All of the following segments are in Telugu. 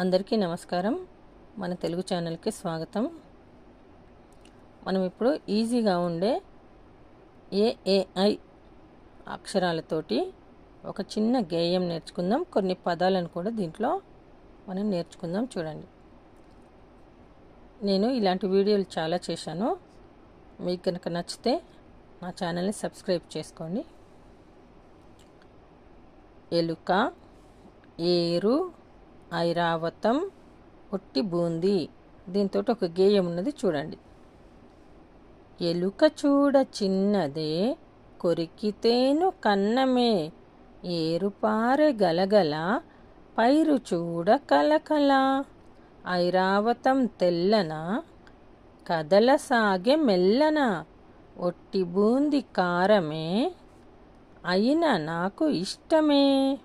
అందరికీ నమస్కారం. మన తెలుగు ఛానల్కి స్వాగతం. మనం ఇప్పుడు ఈజీగా ఉండే ఏఏఐ అక్షరాలతోటి ఒక చిన్న గేయం నేర్చుకుందాం. కొన్ని పదాలను కూడా దీంట్లో మనం నేర్చుకుందాం చూడండి. నేను ఇలాంటి వీడియోలు చాలా చేశాను. మీకు కనుక నచ్చితే నా ఛానల్ని సబ్స్క్రైబ్ చేసుకోండి. ఎలుక ఏరు ఐరావతం ఒట్టి బూంది. దీంతో ఒక గేయం ఉన్నది చూడండి. ఎలుక చూడ చిన్నదే కొరికితేను కన్నమే. ఏరుపారె గలగల పైరు చూడ కలకల. ఐరావతం తెల్లన కదల సాగే మెల్లన. ఒట్టి బూంది కారమే అయినా నాకు ఇష్టమే.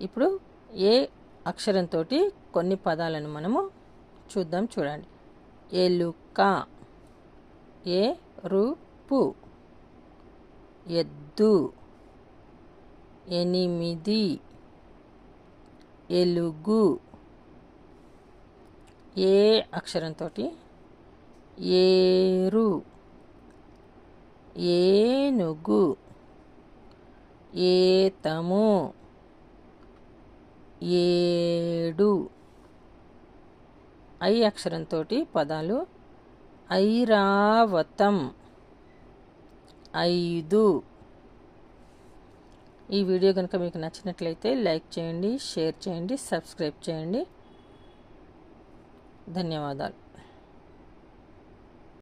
ఇప్పుడు ఏ అక్షరంతో కొన్ని పదాలను మనము చూద్దాం చూడండి. ఎలుక ఏ రూపు ఎద్దు ఎనిమిది ఎలుగు ఏ అక్షరంతో ఏరు ఏనుగు ఏతము ఏడు. ఐ అక్షరంతో పదాలు ఐరావతం. ఐదు. ఈ వీడియో కనుక మీకు నచ్చినట్లయితే లైక్ చేయండి షేర్ చేయండి సబ్స్క్రైబ్ చేయండి. ధన్యవాదాలు.